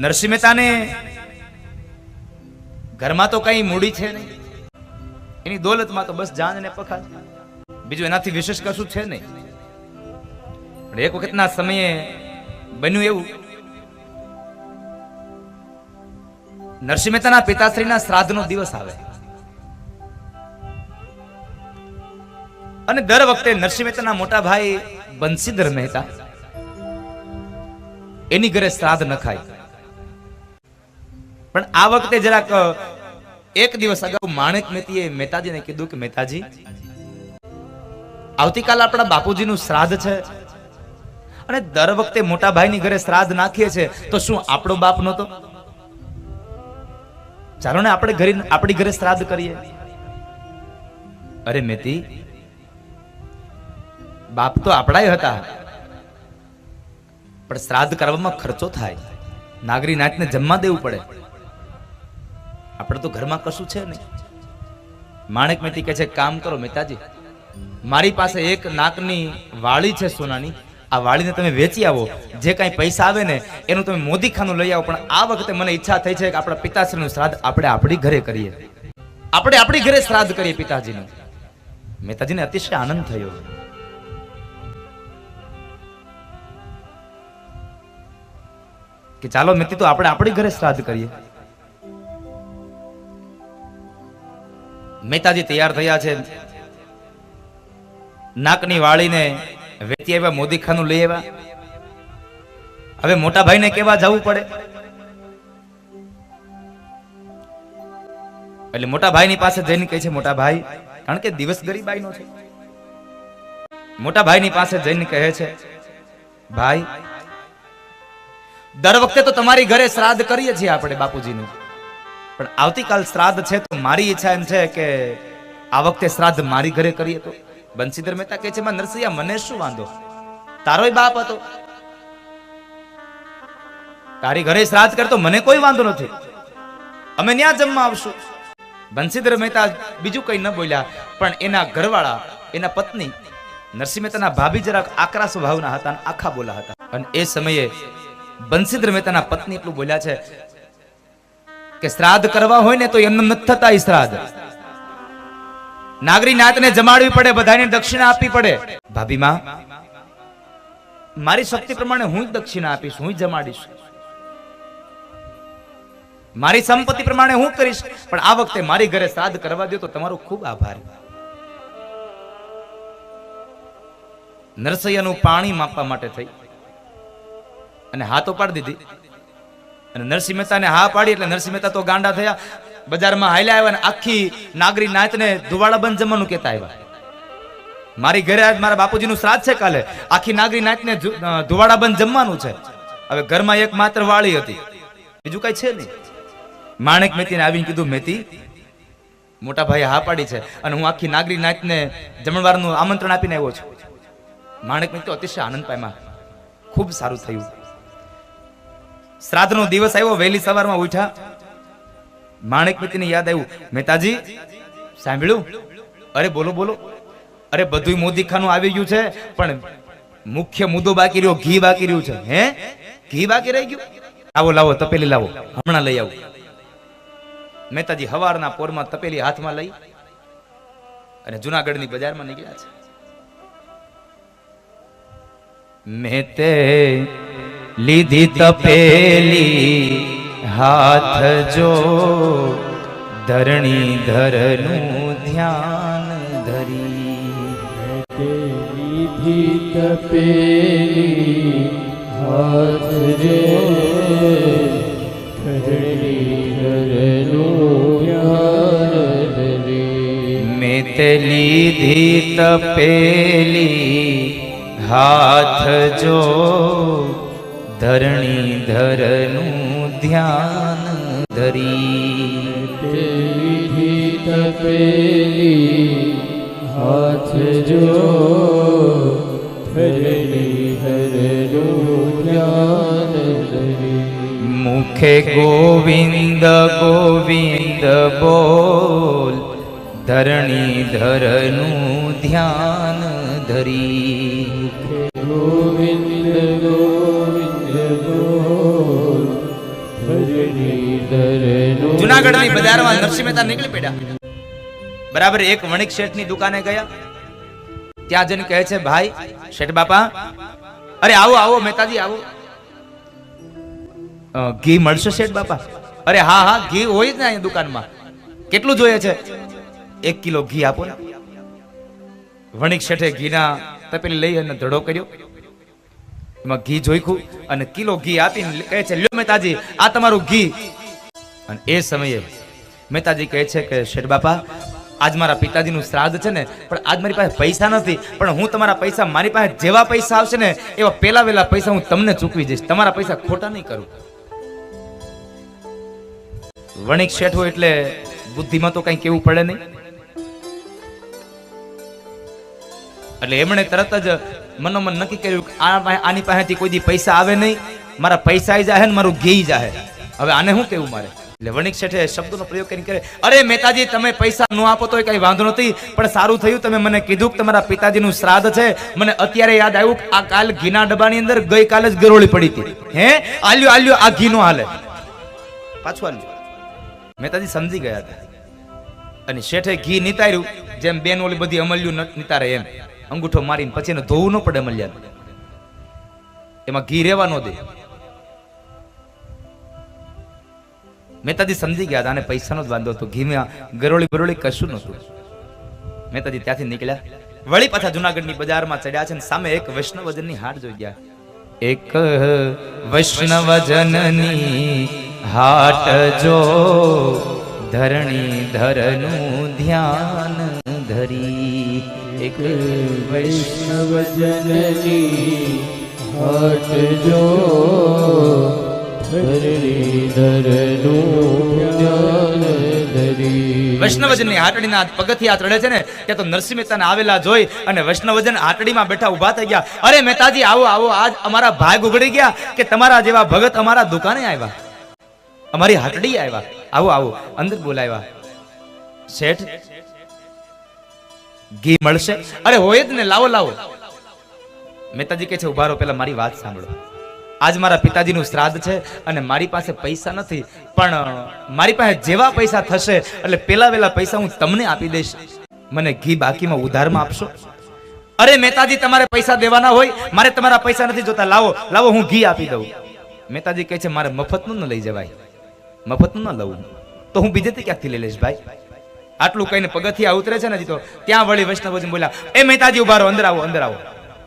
નરસિંહ મહેતાને ઘરમાં તો કઈ મૂડી છે નહીં. એની દોલતમાં તો બસ જાન ને પખાત બીજું એનાથી વિશેષ કશું છે નહીં. પણ એક વખતના સમયે બન્યું એવું. નરસિંહ મહેતાના પિતાશ્રીના શ્રાદ્ધનો દિવસ આવે. અને દર વખતે નરસિંહ મહેતાના મોટા ભાઈ બંસીધર મહેતા. એની ઘરે શ્રાદ્ધ ન ખાય. પણ આ વખતે જરાક એક દિવસ અગાઉ માણેક મેતીએ મહેતાજીને કીધું કે, મહેતાજી, આવતીકાલ આપણા બાપુજીનું શ્રાદ્ધ છે. અને દર વખતે મોટા ભાઈની ઘરે શ્રાદ્ધ નાખીએ છે તો શું આપણો બાપ નહોતો? ચાલો ને આપણે ઘરે, આપણી ઘરે શ્રાદ્ધ કરીએ. અરે મેતી, બાપ તો આપણાય હતા. પણ શ્રાદ્ધ કરવામાં ખર્ચો થાય. નાગરી નાચને જમવા દેવું પડે. આપણે તો ઘરમાં કશું છે નહીં. માણેક મેતી કહે છે, કામ કરો મહેતાજી મારી પાસે એક નાકની વાળી છે સોનાની. આ વાળીને તમે વેચી આવો. જે કાંઈ પૈસા આવે ને, એનું તમે મોદી ખાનું લઈ આવો. પણ આ વખતે મને ઈચ્છા થઈ છે કે આપણા પિતાશ્રીનું શ્રાદ્ધ આપણે આપણી ઘરે કરીએ. આપણે આપણી ઘરે શ્રાદ્ધ કરીએ પિતાજીનું. મહેતાજીને અતિશય આનંદ થયો. કે ચાલો મેતી તો આપણે આપણી ઘરે શ્રાદ્ધ કરીએ. મહેતાજી તૈયાર થયા છે. નાકની વાળીને વેચી આવ્યા મોદી ખાનું લઈ આવ્યા. હવે મોટા ભાઈને કેવા જવું પડે? એટલે મોટા ભાઈની પાસે જઈને કહે છે મોટા ભાઈ કારણ કે દિવસ ગરીબાઈનો છે. મોટા ભાઈની પાસે જઈને કહે છે, ભાઈ, દર વખતે તો તમારી ઘરે શ્રાદ્ધ કરીએ છીએ આપણે બાપુજીનું. પણ આવતીકાલ શ્રાદ્ધ છે તો મારી ઈચ્છા એમ છે કે આ વખતે શ્રાદ્ધ મારી ઘરે કરીએ તો. બંસીધર મહેતા કહે છે, માં નરસિંહા, મને શું વાંધો? તારોય બાપ હતો. તારી ઘરે શ્રાદ્ધ કરતો મને કોઈ વાંધો નથી. અમે ત્યાં જમવા આવશું. બંસીધર મહેતા બીજું કઈ ન બોલ્યા, પણ એના ઘરવાળા, એના પત્ની નરસિંહ મહેતાના ભાભી જરાક આકરા સ્વભાવના હતા આખા બોલા હતા. અને એ સમયે બંસીધર મહેતાના પત્ની એટલું બોલ્યા છે કે શ્રાદ્ધ કરવા હોય ને તો એમને નથી થતા શ્રાદ્ધ. નાગરી નાતને જમાડવી પડે, બધાને દક્ષિણા આપવી પડે. ભાભી માં, મારી શક્તિ પ્રમાણે હું જ દક્ષિણા આપીશ, હું જ જમાડીશ. મારી સંપત્તિ પ્રમાણે હું કરીશ, પણ આ વખતે મારી ઘરે શ્રાદ્ધ કરવા દો તો તમારો ખૂબ આભાર. નરસૈયાનું પાણી માપવા માટે થઈ. અને હાથ ઉપાડી પાડી દીધી. અને નરસિંહ મહેતાને હા પાડી એટલે નરસિંહ મહેતા તો ગાંડા થયા. બજારમાં હાલ્યા આવ્યા અને આખી નાગરી નાતને ધુવાડા બંધ જમવાનું કહેતા આવ્યા. મારી ઘરે આજ મારા બાપુજીનું શ્રાદ્ધ છે કાલે. આખી નાગરી નાતને ધુવાડા બંધ જમવાનું છે. હવે ઘરમાં એક માત્ર વાળી હતી. બીજું કઈ છે નહીં. માણેક મેતીને આવીને કીધું, મેતી, મોટા ભાઈ હા પાડી છે અને હું આખી નાગરી નાતને જમણવારનું આમંત્રણ આપીને આવ્યો છું. માણેક મેતી અતિશય આનંદ પામ્યા. ખૂબ સારું થયું. શ્રાદ્ધનો દિવસ આવ્યો, વહેલી સવારમાં ઉઠ્યા. માણેક મિત્રને યાદ આવ્યું. મહેતાજી, સાંભળ્યું? અરે બોલો બોલો. અરે બધું મોદી ખાનું આવી ગયું છે, પણ મુખ્ય મુદ્દો બાકી રહ્યો, ઘી બાકી રહ્યું છે. હે? ઘી બાકી રહી ગયું? લાવો લાવો, તપેલી લાવો. હમણાં લઈ આવો. મહેતાજી હવારના પોરમાં તપેલી હાથમાં લઈ અને જુનાગઢની બજારમાં નીકળ્યા છે. મેં તે લીધી તપેલી હાથ જો ધરણી ધરનું ધ્યાન ધરી. લીધી તપેલી હાથ રે ધરણી ધરનું ધ્યાન ધરી. મેં તે લીધી તપેલી હાથ જો ધરણી ધરનું ધ્યાન ધરી. તપેલી હાથ જો ધરણી ધરનું ધ્યાન મુખે ગોવિંદ ગોવિંદ બોલ, ધરણી ધરનું ધ્યાન ધરી. ગોવિંદ ગોવિંદ જુનાગઢની બજારમાં નરસિંહ મહેતા નીકળી પડ્યા. બરાબર એક વણિક શેઠની દુકાને ગયા. ત્યાં જઈને કહે છે ભાઈ શેઠ બાપા અરે આવો આવો મહેતાજી આવો. ઘી મળશે શેઠ બાપા? અરે હા હા ઘી હોય જ ને અહીંયા દુકાનમાં. કેટલું જોઈએ છે? એક કિલો ઘી આપો ને. વણિક શેઠે ઘીના તપેલી લઈ અને ધડો કર્યો. એમાં ઘી જોઈખું અને કિલો ઘી આપીને કહે છે લ્યો મહેતાજી આ તમારું ઘી. અને એ સમયે મહેતાજી કહે છે કે, શેઠ બાપા, આજ મારા પિતાજીનું શ્રાદ્ધ છે ને, પણ આજ મારી પાસે પૈસા નથી, પણ હું તમારા પૈસા મારી પાસે જેવા પૈસા આવશે ને, એવા પેલા વેલા પૈસા હું તમને ચૂકવી દઈશ. તમારા પૈસા ખોટા નહીં કરું. વણિક શેઠો એટલે બુદ્ધિમાં તો કઈ કેવું પડે નહીં. એટલે એમણે તરત જ મનોમન નક્કી કર્યું કે આની પાસેથી કોઈ દી પૈસા આવે નહીં, મારા પૈસા જાય ને મારું ઘી જાહે. હવે આને શું કેવું મારે? એટલે વણિક શેઠે શબ્દોનો પ્રયોગ કરીને કરે અરે મહેતાજી, તમે પૈસા ન આપો તો કઈ વાંધો નથી, પણ સારું થયું તમે મને કીધું કે તમારા પિતાજીનું શ્રાદ્ધ છે. મને અત્યારે યાદ આવ્યું કે આ કાલ ઘીના ડબ્બાની અંદર ગઈકાલે જ ગરોળી પડી હતી. હે? આલ્યો આલ્યો, આ ઘી નો હાલે. પાછું આલ્યો. મહેતાજી સમજી ગયા હતા. અને શેઠે ઘી નિતાર્યું, જેમ બેન ઓલી બધી અમલ્યું નિતારે એમ. અંગૂઠો મારીને પછી એને ધોવું ન પડે અમલ્યા એમાં ઘી રહેવા ન દે. મહેતાજી સમજી ગયા હતા અને પૈસાનો જ વાંધો હતો. ઘીમાં ગરોળી બરોળી કશું નહોતું. મહેતાજી ત્યાંથી નીકળ્યા. વળી પાછા જુનાગઢની બજારમાં ચડ્યા છે અને સામે એક વૈષ્ણવજનની હાટ જોઈ ગયા. એક વૈષ્ણવજનની હાટ જો ધરણી ધરનું ધ્યાન ધરી. એક વૈષ્ણવજનની હાટ જો વૈષ્ણવજનની હાટડીના પગથિયા ચડે છે ને, ત્યાં તો નરસિંહ મહેતાને આવેલા જોઈ અને વૈષ્ણવજન હાટડીમાં બેઠા ઊભા થઈ ગયા. અરે મહેતાજી, આવો આવો, આજ અમારા ભાગ ઉગડી ગયા કે તમારા જેવા ભગત અમારા દુકાને આવ્યા? અમારી હાટડી આવ્યા. આવો આવો, અંદર બોલાવ્યા. શેઠ, ઘી મળશે? અરે હોય જ ને, લાવો લાવો. મહેતાજી કહે છે, ઊભા રહો પેલા મારી વાત સાંભળો. આજ મારા પિતાજીનું શ્રાદ્ધ છે અને મારી પાસે પૈસા નથી, પણ મારી પાસે જેવા પૈસા થશે, એટલે પેલા વેલા પૈસા હું તમને આપી દઈશ. મને ઘી બાકીમાં ઉધારમાં આપશો? અરે મહેતાજી, તમારે પૈસા દેવાના હોય, મારે તમારા પૈસા નથી જોતા. લાવો લાવો, હું ઘી આપી દઉં. મહેતાજી કહે છે, મારે મફતનું ન લઈ જવાય. મફતનું ન લઉં. તો હું બીજેથી ક્યાંકથી લઈ લઈશ ભાઈ? આટલું કહીને પગથિયા ઉતરે છે ને તો. ત્યાં વળી વૈષ્ણવજી બોલ્યા, એ મહેતાજી ઉભારો અંદર આવો અંદર આવો.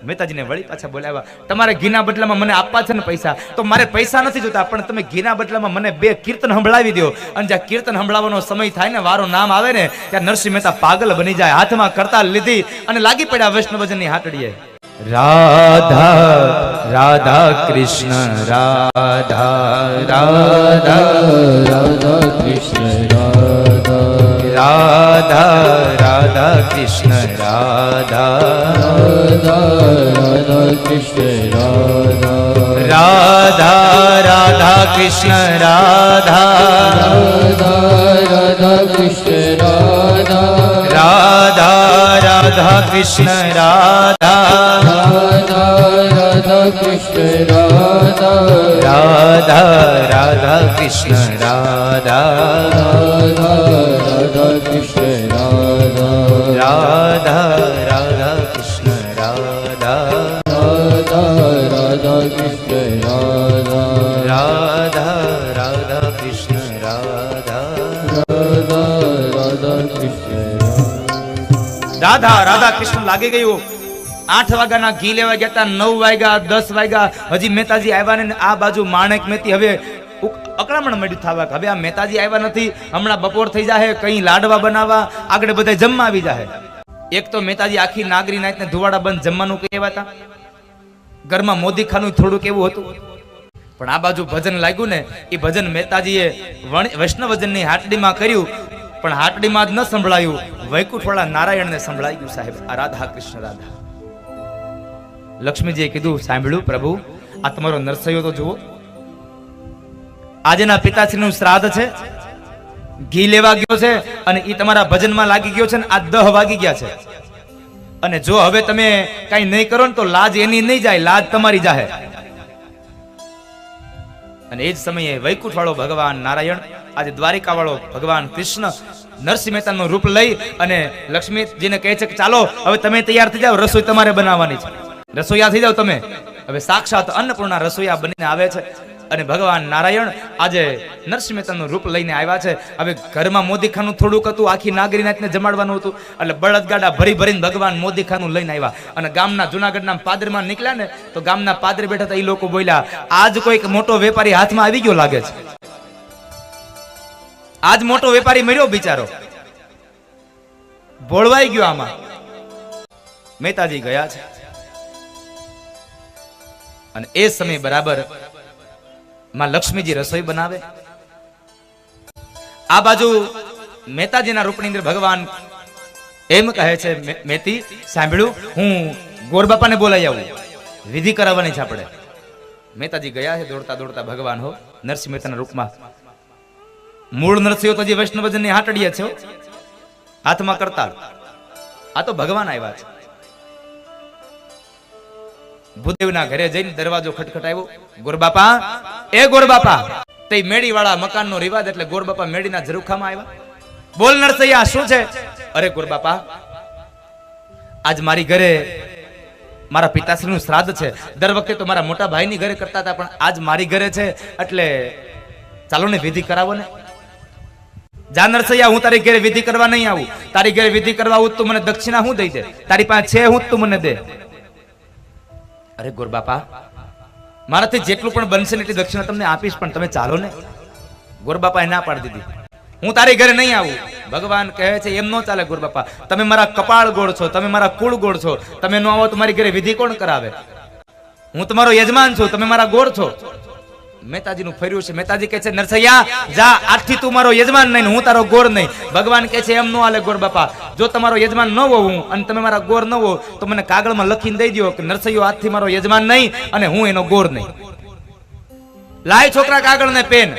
મહેતાજીને વળી પાછા બોલાવ્યા. તમારે ઘીના બદલામાં મને આપવા છે ને પૈસા? તો મારે પૈસા નથી જોતા, પણ તમે ઘીના બદલામાં મને બે કીર્તન સંભળાવી દો અને જ્યાં કીર્તન સંભળાવવાનો સમય થાય ને, વારો નામ આવે ને, ત્યાં નરસિંહ મહેતા પાગલ બની જાય, હાથમાં કરતા લીધી અને લાગી પડ્યા વૈષ્ણવજનની હાટડીએ. રાધા રાધા કૃષ્ણ, રાધા રાધા રાધા કૃષ્ણ. રાધા રાધા કૃષ્ણ, રાધા. રાધા કૃષ્ણ રાધા રાધા રાધા. કૃષ્ણ રાધા રાધા કૃષ્ણ, રાધા. રાધા રાધા કૃષ્ણ, રાધા. રાધા કૃષ્ણ રાધા રાધા રાધા કૃષ્ણ રાધા રાધા કૃષ્ણ રાધા રાધા કૃષ્ણ લાગી ગયું. આઠ વાગ્યાના ઘી લેવા ગયા હતા નવ વાગ્યા, દસ વાગ્યા. હજી મહેતાજી આવ્યા ને આ બાજુ માણેક મેતી હવે અકળામણ મળ્યું થવા હવે આ મહેતાજી આવ્યા નથી. હમણાં બપોર થઈ જાહે, કઈ લાડવા બનાવવા. આગળ બધા જમવા આવી જાય એક તો મહેતાજી આખી નાગરી નાઈટ ને ધુવાડા બંધ જમવાનું કહેવા હતા ઘરમાં મોદી ખાનું થોડુંક એવું હતું. પણ આ બાજુ ભજન લાગ્યું ને, એ ભજન મહેતાજીએ વૈષ્ણવજનની હાટડીમાં કર્યું, પણ હાટડીમાં જ ન સંભળાયું. વૈકુંઠવાળા નારાયણને સંભળાઈ ગયું સાહેબ રાધા કૃષ્ણ રાધા. લક્ષ્મીજીએ કીધું, સાંભળ્યું પ્રભુ, આ તમારો નરસૈયો તો જુઓ. આજેના પિતાશ્રીનું શ્રાદ્ધ છે. ઘી લેવા ગયો છે અને એ તમારા ભજનમાં લાગી ગયો છે ને, આ દહ વાગી ગયા છે. અને જો હવે તમે કઈ નહીં કરો ને તો લાજ એની નહીં જાય, લાજ તમારી જાહે. અને એ જ સમયે વૈકુંઠ વાળો ભગવાન નારાયણ, આજે દ્વારિકા વાળો ભગવાન કૃષ્ણ નરસિંહ મહેતાનું રૂપ લઈ અને લક્ષ્મીજીને કહે છે કે ચાલો, હવે તમે તૈયાર થઈ જાઓ, રસોઈ તમારે બનાવવાની છે. રસોઈયા થઈ જાઓ તમે. હવે સાક્ષાત અન્નપૂર્ણા રસોઈયા બનીને આવે છે. અને ભગવાન નારાયણ આજે નરસિંહ મહેતાનું રૂપ લઈને આવ્યા છે. હવે ઘરમાં મોદીખાનું થોડુંક હતું, આખી નાગરીનાથને જમાડવાનું હતું. એટલે બળદગાડા ભરી ભરીને ભગવાન મોદીખાનું લઈને આવ્યા. અને ગામના જુનાગઢના પાદરમાં નીકળ્યા ને, તો ગામના પાદરે બેઠા હતા એ લોકો બોલ્યા, આજ કોઈક મોટો વેપારી હાથમાં આવી ગયો લાગે છે. આજ મોટો વેપારી મર્યો બિચારો. ભોળવાઈ ગયો આમાં. મહેતાજી ગયા છે. અને એ સમય બરાબર માં લક્ષ્મીજી રસોઈ બનાવે? આ બાજુ મહેતાજીના રૂપની ભગવાન એમ કહે છે મેતી, સાંભળ્યું? હું ગોરબાપાને બોલાઈ આવું. વિધિ કરાવવાની છે આપણે. મહેતાજી ગયા છે, દોડતા દોડતા ભગવાન હો, નરસિંહ મહેતાના રૂપમાં. મૂળ નરસિંહ તો જે વૈષ્ણવજનની હાટડીએ છે હાથમાં કરતા આ તો ભગવાન આવ્યા છે. ભૂદેવના ઘરે જઈને દરવાજો ખટખટાવ્યો. ગોરબાપા એ ગોરબાપા, તે મેડી વાળા મકાનનો રિવાજ એટલે ગોરબાપા મેડીના ઝરૂખામાં આવ્યા. બોલ નરસૈયા, શું છે? અરે ગોરબાપા, આજ મારી ઘરે મારા પિતાશ્રીનું શ્રાદ્ધ છે. દર વખતે તો મારા મોટા ભાઈની ઘરે કરતા હતા, પણ આજ મારી ઘરે છે, એટલે ચાલો ને વિધિ કરાવો ને. જા નરસૈયા, હું તારી ઘરે વિધિ કરવા નહીં આવું. તારી ઘરે વિધિ કરવા આવું તું મને દક્ષિણા હું દઈ દે. તારી પાસે છે, હું તું મને દે. અરે ગોરબાપા મારાથી જેટલું પણ બનશે એટલી દક્ષિણા તમને આપીશ, પણ તમે ચાલો ને. ગોરબાપાએ ના પાડી દીધી. હું તારી ઘરે નહીં આવું. ભગવાન કહે છે, એમ ન ચાલે ગોરબાપા. તમે મારા કપાળ ગોળ છો, તમે મારા કુળ ગોળ છો. તમે ન આવો તો મારી ઘરે વિધિ કોણ કરાવે? હું તમારો યજમાન છું, તમે મારા ગોળ છો. મહેતાજીનું ફર્યું છે. મહેતાજી કહે છે, નરસૈયા, જા, આજથી તું મારો યજમાન નહીં હું તારો ગોર નહીં. ભગવાન કહે છે, એમ ન હાલે ગોર બાપા. જો તમારો યજમાન ન હો હું અને તમે મારા ગોર ન હો તો મને કાગળમાં લખીને દઈ દો કે નરસૈયો આજથી મારો યજમાન નહીં અને હું એનો ગોર નહીં. લાય છોકરા કાગળ ને પેન.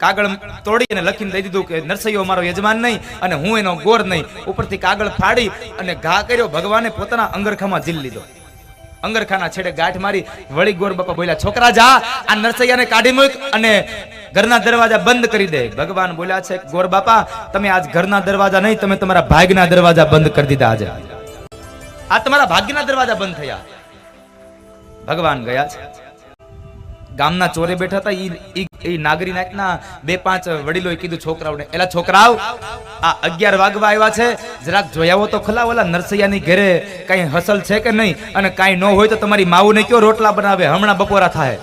કાગળ તોડી અને લખીને દઈ દીધું કે નરસૈયો મારો યજમાન નહીં અને હું એનો ગોર નહીં. ઉપરથી કાગળ ફાડી અને ઘા કર્યો. ભગવાને પોતાના અંગરખામાં ઝીલ લીધો. અંગરખાના છેડે ગાંઠ મારી વળી ગોર બાપા બોલ્યા, છોકરા જા, આ નરસૈયાને કાઢી મૂક અને ઘરના દરવાજા બંધ કરી દે. ભગવાન બોલ્યા છે, ગોર બાપા, તમે આજ ઘરના દરવાજા નહીં, તમે તમારા ભાગના દરવાજા બંધ કરી દીધા આજે. આ તમારા ભાગ્યના દરવાજા બંધ થયા. ભગવાન ગયા છે. ગામના ચોરે બેઠા હતા ઈ- ઈ નાગરી નાયકના બે પાંચ વડીલોએ કીધું છોકરાઓને, એલા છોકરાઓ, આ અગિયાર વાગવા આવ્યા છે. જરાક જોયાવો તો ખલા ઓલા નરસૈયાની ઘરે કઈ હસલ છે કે નહીં? અને કાંઈ ન હોય તો તમારી માવુને કયો રોટલા બનાવે? હમણાં બપોરા થાય.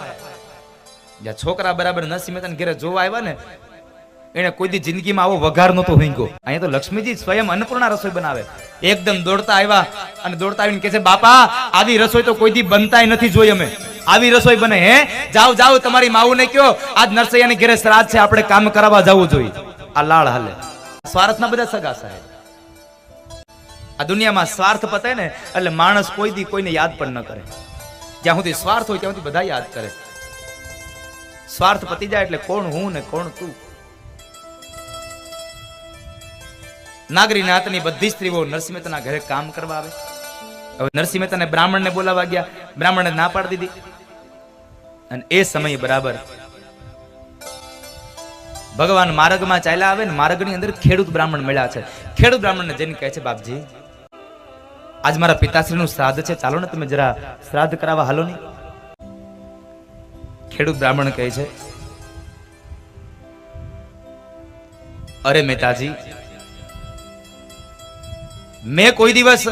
જ્યાં છોકરા બરાબર નરસિંહ મહેતાના ઘરે જોવા આવ્યા ને એને કોઈ દી જિંદગીમાં આવો વઘાર નતો હિંગો અહીંયા તો લક્ષ્મીજી સ્વયં અન્નપૂર્ણા રસોઈ બનાવે. એકદમ દોડતા આવ્યા અને દોડતા આવીને કહે છે, બાપા આવી રસોઈ તો કોઈ દી બનતાય નથી જોઈ અમે. આવી રસોઈ બને, હે? જાઓ જાઓ, તમારી માવુને કયો આજ નરસૈયાની ઘરે શ્રાદ્ધ છે, આપણે કામ કરાવવા જવું જોઈએ. આ લાળ હાલે. સ્વાર્થના બધા સગા સાહેબ. આ દુનિયામાં સ્વાર્થ પતે ને, એટલે માણસ કોઈ દી કોઈને યાદ પણ ન કરે. જ્યાં સુધી સ્વાર્થ હોય, ત્યાં સુધી બધા યાદ કરે. સ્વાર્થ પતી જાય એટલે કોણ હું ને કોણ તું? નાગરી નાતની બધી સ્ત્રીઓ નરસિંહ મહેતાના ઘરે કામ કરવા આવે. હવે નરસિંહ મહેતાને બ્રાહ્મણને બોલાવા ગયા. બ્રાહ્મણને ના પાડી દીધી. અને એ સમય બરાબર ભગવાન માર્ગમાં ચાલ્યા આવે ને માર્ગની અંદર ખેડૂત બ્રાહ્મણ મળ્યા છે. ખેડૂત બ્રાહ્મણને જઈને કહે છે, બાપજી, આજ મારા પિતાશ્રીનું શ્રાદ્ધ છે. ચાલો ને તમે જરા શ્રાદ્ધ કરાવવા હાલો નહીં ખેડૂત બ્રાહ્મણ કહે છે, અરે મહેતાજી, મેં કોઈ દિવસ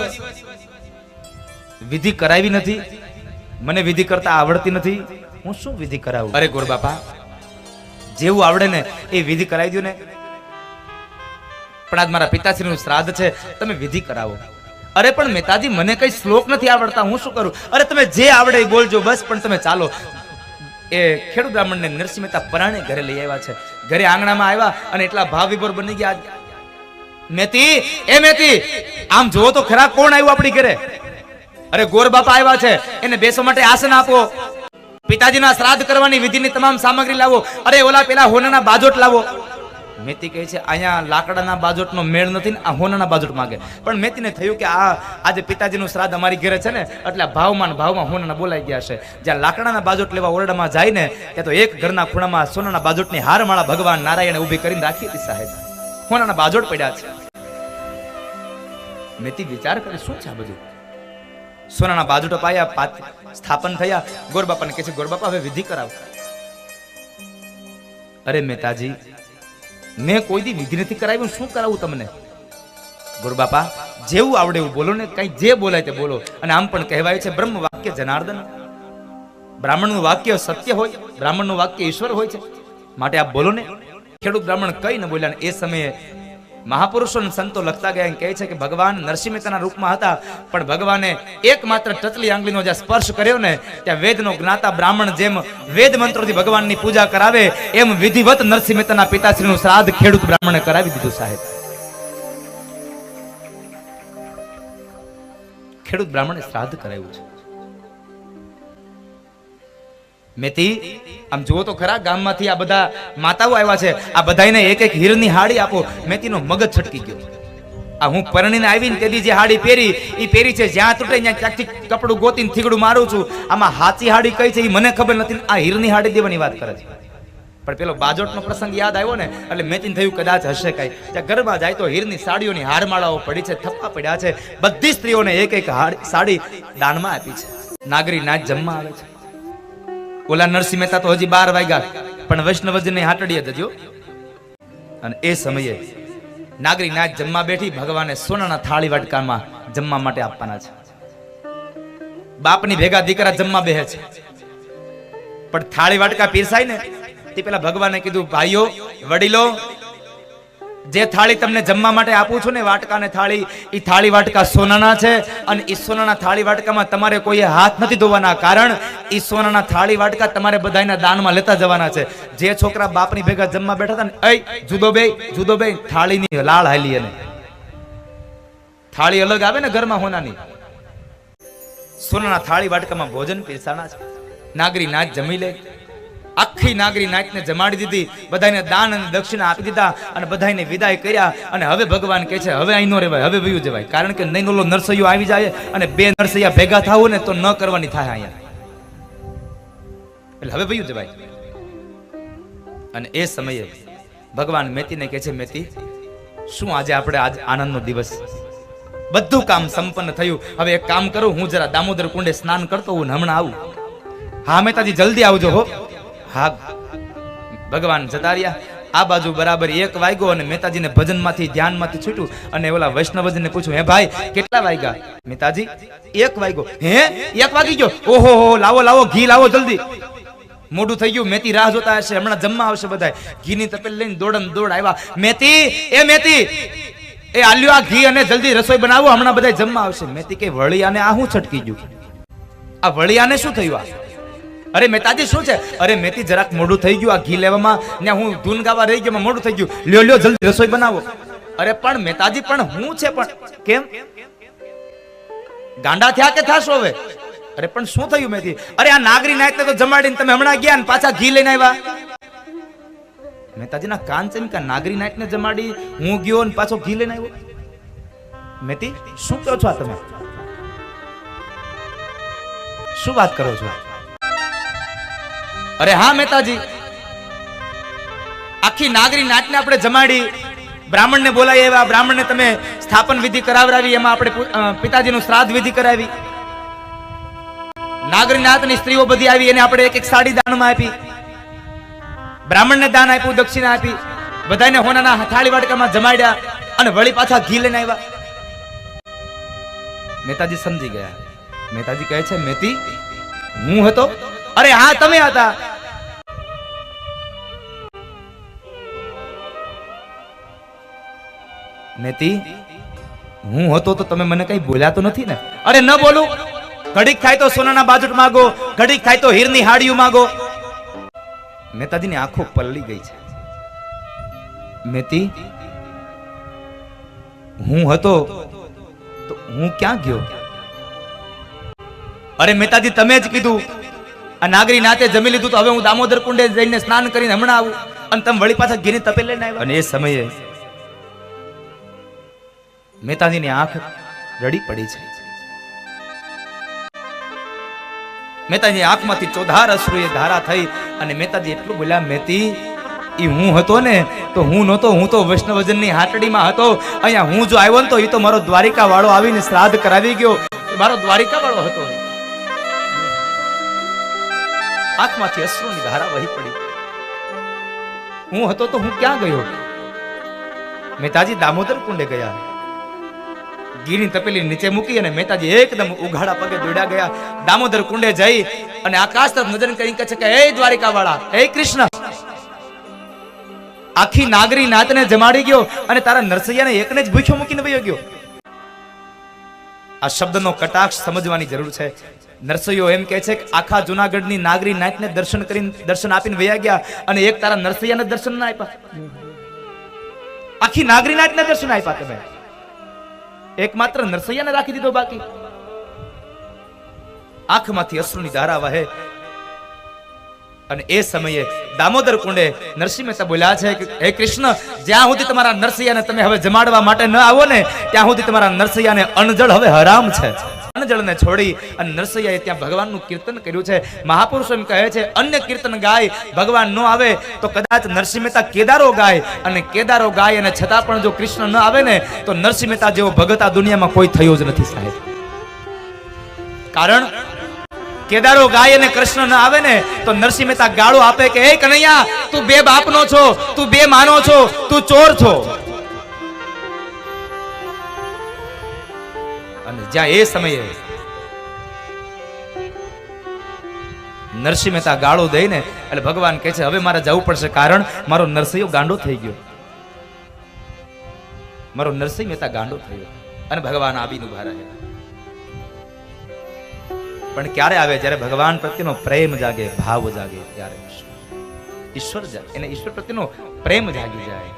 વિધિ કરાવી નથી. મને વિધિ કરતા આવડતી નથી. હું શું વિધિ કરાવું? અરે ગોર બાપા, જેવું આવડે ને એ વિધિ કરાવી દો ને. પણ આજ મારા પિતાશ્રીનું શ્રાદ્ધ છે, તમે વિધિ કરાવો. અરે પણ મેતાજી મને કઈ શ્લોક નથી આવડતા, હું શું કરું? અરે તમે જે આવડે એ બોલજો બસ, પણ તમે ચાલો. એ ખેડૂત બ્રાહ્મણને નરસિંહ મહેતા પરાણે ઘરે લઈ આવ્યા છે. ઘરે આંગણામાં આવ્યા અને એટલા ભાવ વિભોર બની ગયા. મેતી, એ મેતી, આમ જોવો તો ખરા કોણ આવ્યું આપણી ઘરે? અરે ગોર બાપા આવ્યા છે, એને બેસવા માટે આસન આપો. પિતાજીના શ્રાદ્ધ કરવાની વિધિની તમામ સામગ્રી લાવો. અરે, ઓલા પેલા હોનાના બાજોટ લાવો. મેતી કહે છે, અહીંયા લાકડાના બાજોટનો મેળ નથી ને આ હોનાના બાજોટ માંગે. પણ મેતીને થયું કે આ આજે પિતાજીનું શ્રાદ્ધ અમારી ઘરે છે ને, એટલે ભાવમાં ભાવમાં હોનાના બોલાઈ ગયા છે. જ્યાં લાકડાના બાજોટ લેવા ઓરડામાં જાય ને, ત્યાં તો એક ઘરના ખૂણામાં સોનાના બાજોટની હારમાળા ભગવાન નારાયણે ઊભી કરીને રાખી હતી સાહેબ. હોનાના બાજોટ પડ્યા છે. મેતી વિચાર કરે, શું છે આ બધું? સોનાના બાજોટો પાયા સ્થાપન થયા. ગોરબાપાને કહે છે, ગોરબાપા, હવે વિધિ કરાવ. અરે મહેતાજી, મેં કોઈ દી વિધિ નથી કરાવ્યું શું કરાવું તમને? ગુરુબાપા, જેવું આવડે એવું બોલો ને, કઈ જે બોલાય તે બોલો. અને આમ પણ કહેવાય છે, બ્રહ્મ વાક્ય જનાર્દન. બ્રાહ્મણનું વાક્ય સત્ય હોય, બ્રાહ્મણનું વાક્ય ઈશ્વર હોય છે. માટે આપ બોલો ને, ખેડૂત બ્રાહ્મણ કઈ ન બોલ્યા એ સમયે મહાપુરુષો સંતો લખતા ગયા એમ કહે છે કે ભગવાન નરસિંહ મહેતાના રૂપમાં હતા, પણ ભગવાને એકમાત્ર ટચલી આંગળીનો જ્યાં સ્પર્શ કર્યો ને, ત્યાં વેદનો જ્ઞાતા બ્રાહ્મણ જેમ વેદ મંત્રોથી ભગવાનની પૂજા કરાવે, એમ વિધિવત નરસિંહ મહેતાના પિતાશ્રીનું શ્રાદ્ધ ખેડૂત બ્રાહ્મણે કરાવી દીધું સાહેબ. ખેડૂત બ્રાહ્મણે શ્રાદ્ધ કરાવ્યું છે. મેથી? આમ જુઓ તો ખરા, ગામમાંથી આ બધા માતાઓ આવ્યા છે. આ બધાને એક એક હીરની હાડી આપો. મેથીનો મગજ છટકી ગયો. આ હું પરણીને આવીને તેથી જે હાડી પહેરી એ પહેરી છે, જ્યાં તૂટે ત્યાં ક્યાંકથી કપડું ગોતીને થીગડું મારું છું. આમાં હાચી હાડી કઈ છે એ મને ખબર નથી આ હીરની હાડી દેવાની વાત કરે છે. પણ પેલો બાજોટનો પ્રસંગ યાદ આવ્યો ને, એટલે મેચીને થયું કદાચ હશે કઈ. ત્યાં ગરબા જાય તો હીરની સાડીઓની હારમાળાઓ પડી છે, થપ્પા પડ્યા છે. બધી સ્ત્રીઓને એક એક સાડી દાનમાં આપી છે. નાગરી નાચ જમવા આવે છે. ઓલા નરસિંહ મહેતા તો હજી બાર વાગ્યા પણ વૈષ્ણવજને હાટડીએ જજો અને એ સમયે નાગરી નાચ જમવા બેઠી ભગવાને સોનાના થાળી વાટકામાં જમવા માટે આપવાના છે. બાપની ભેગા દીકરા જમવા બેહે છે. પણ થાળી વાટકા પીરસાય ને તે પેલા ભગવાને કીધું, ભાઈઓ, વડીલો જે થાળી તમને જમવા માટે આપું છું ને વાટકા ને થાળી એ થાળી વાટકા સોનાના છે અને એ સોનાના થાળી વાટકામાં તમારે કોઈએ હાથ નથી ધોવાના કારણ એ સોનાના થાળી વાટકા તમારે બધાના દાનમાં લેતા જવાના છે. જે છોકરા બાપની ભેગા જમવા બેઠા હતા ને, અય, જુદો બે જુદો બે થાળીની લાળ હાલી એને. થાળી અલગ આવે ને ઘરમાં હોનાની. સોનાના થાળી વાટકામાં ભોજન પીરસાના છે. નાગરી નાચ જમી લે. આખી નાગરી નાચને જમાડી દીધી. બધાને દાન અને દક્ષિણા આપી દીધા અને બધાને વિદાય કર્યા. અને હવે ભગવાન કહે છે, હવે અહીં નો રહેવાય, હવે વયું જવાય. કારણ કે નહીં ઓલો નરસૈયો આવી જાય અને બે નરસૈયા ભેગા થાવું ને તો ન કરવાની થાય અહીંયા. એટલે હવે વયું જવાય. અને એ સમયે ભગવાન મેતીને કહે છે, મેતી, શું આજે આપણે આજ આનંદનો દિવસ? બધું કામ સંપન્ન થયું. હવે એક કામ કરું, હું જરા દામોદર કુંડે સ્નાન કરતો હું હમણાં આવું. હા મહેતાજી જલ્દી આવજો હો. હા, ભગવાન જતા રહ્યા આ બાજુ બરાબર એક વાગ્યો અને મહેતાજીને ભજનમાંથી ધ્યાનમાંથી છૂટ્યું અને ઓલા વૈષ્ણવજીને પૂછ્યું, હે ભાઈ, કેટલા વાગ્યા? મહેતાજી, એક વાગ્યો. હે? એક વાગી ગયો? ઓહો, હો લાવો લાવો, ઘી લાવો જલ્દી. મોઢું થઈ ગયું, મેથી રાહ જોતા હશે, હમણાં જમવા આવશે બધા ઘીની તપેલ લઈને દોડન દોડ આવ્યા. મેથી, એ મેથી, એ આલ્યો આ ઘી અને જલ્દી રસોઈ બનાવો, હમણાં બધા જમવા આવશે. મેથી કે વળિયાને આ હું છટકી ગયું. આ વળિયાને શું થયું આ? અરે મહેતાજી શું છે? અરે મેથી જરાક મોઢું થઈ ગયું આ ઘી લેવામાં. ને હું ધૂન ગાવા રહી ગયો મોડું થઈ ગયું. લ્યો લ્યો, જલ્દી રસોઈ બનાવો. અરે પણ મહેતાજી પણ હું છે પણ? કેમ? ગાંડા થયા કે થાશો હવે? અરે પણ શું થયું મેથી? અરે આ નાગરી નાયક તો જમાડીને તમે હમણાં ગયા ને પાછા ઘી લઈને આવ્યા. મહેતાજીના કાન છે કે નાગરી નાયકને જમાડી, હું ગયો ને પાછો ઘી લઈને આવ્યો? મેતી, શું કહો છો આ તમે? શું વાત કરો છો? અરે હા, મહેતાજી. આખી નાગરી નાચને આપણે જમાડી, બ્રાહ્મણને બોલાવી આવ્યા. બ્રાહ્મણને તમે સ્થાપન વિધિ કરાવરાવી એમાં આપણે પિતાજીનું શ્રાદ્ધ વિધિ કરાવી. નાગરીનાથની સ્ત્રીઓ બધી આવી, એને આપણે એક એક સાડી દાનમાં આપી. બ્રાહ્મણને દાન આપ્યું, દક્ષિણા આપી. બધાને હોનાના હથાળી વાટકામાં જમાડ્યા અને વળી પાછા ઘી લઈને આવ્યા. મહેતાજી સમજી ગયા. મહેતાજી કહે છે, મેતી, હું હતો અરે હા, તમે હતા. નેતી હું હતો તો તમે મને કઈ બોલ્યા તો નથી ને? અરે ન બોલું. ઘડીક થાય તો સોનાના બાજુટ માગો, ઘડીક થાય તો હીરની હાડિયું માગો. મહેતાજીની આંખો પલળી ગઈ છે. મેતી, હું હતો તો હું ક્યાં ગયો? અરે મહેતાજી તમે જ કીધું. નાગરી નાતે જમી લીધું તો હવે હું દામોદર કુંડે જઈને સ્નાન કરીને હમણાં આવું. અને તમે વળી પાછા ઘીની તપે લઈને આવ્યા. અને એ સમયે મહેતાજીની આંખ રડી પડી છે. મહેતાજી આંખમાંથી ચોધાર અશ્રુએ ધારા થઈ અને મહેતાજી એટલું બોલ્યા મેતી એ હું હતો ને, તો હું નહોતો, હું તો વૈષ્ણવજનની હાટડીમાં હતો. અહીંયા હું જો આવ્યો ને તો એ તો મારો દ્વારિકા વાળો આવીને શ્રાદ્ધ કરાવી ગયો. મારો દ્વારિકા વાળો હતો. આંખમાંથી અશ્રુની ધારા વહી પડી. હું હતો તો હું ક્યાં ગયો? મહેતાજી દામોદર કુંડે ગયા. ગીરની તપેલી નીચે મૂકી અને મહેતાજી એકદમ ઉઘાડા પગે દોડ્યા ગયા. દામોદર કુંડે જઈ અને આકાશ તરફ નજર કરી કહે છે કે, હે દ્વારિકા વાળા હે કૃષ્ણ. આખી નાગરી નાતને જમાડી ગયો અને તારા નરસૈયાને એકને જ ભૂખ્યો મૂકીને વયો ગયો. આ શબ્દનો કટાક્ષ સમજવાની જરૂર છે. નરસૈયો એમ કહે છે કે આખા જુનાગઢની નાગરી નાતને દર્શન કરીને દર્શન આપીને વયા ગયા અને એક તારા નરસૈયાને દર્શન ના આપ્યા. આખી નાગરી નાતને દર્શન આપ્યા તમે. એકમાત્ર નરસૈયાને રાખી દીધો બાકી. આંખમાંથી અશ્રુની ધારા વહે. અને એ સમયે દામોદર કુંડે નરસિંહ મહેતા બોલ્યા છે કે, હે કૃષ્ણ, જ્યાં સુધી તમારા નરસૈયાને તમે હવે જમાડવા માટે ન આવો ને, ત્યાં સુધી તમારા નરસૈયાને અણજળ હવે હરામ છે. અણજળને છોડી અને નરસૈયાએ ત્યાં ભગવાનનું કીર્તન કર્યું છે. મહાપુરુષો એમ કહે છે, અન્ય કીર્તન ગાય ભગવાન ન આવે તો કદાચ નરસિંહ મહેતા કેદારો ગાય. અને કેદારો ગાય અને છતાં પણ જો કૃષ્ણ ન આવે ને તો નરસિંહ મહેતા જેવો ભગત આ દુનિયામાં કોઈ થયો જ નથી સાહેબ. કારણ કેદારો ગાય અને કૃષ્ણ ન આવે ને તો નરસિંહ મહેતા ગાળો આપે કે, હે કનૈયા, તું બે બાપનો છો, તું બે માનો છો, તું ચોર છો. જ્યાં એ સમયે નરસિંહ મહેતા ગાળો દઈને એટલે ભગવાન કહે છે, હવે મારે જવું પડશે કારણ મારો નરસિંહ ગાંડો થઈ ગયો. મારો નરસિંહ મહેતા ગાંડો થયો અને ભગવાન આવીને ઊભા રહ્યા. પણ ક્યારે આવે? જ્યારે ભગવાન પ્રત્યેનો પ્રેમ જાગે, ભાવ જાગે, ત્યારે ઈશ્વર જાય એને ઈશ્વર પ્રત્યેનો પ્રેમ જાગી જાય.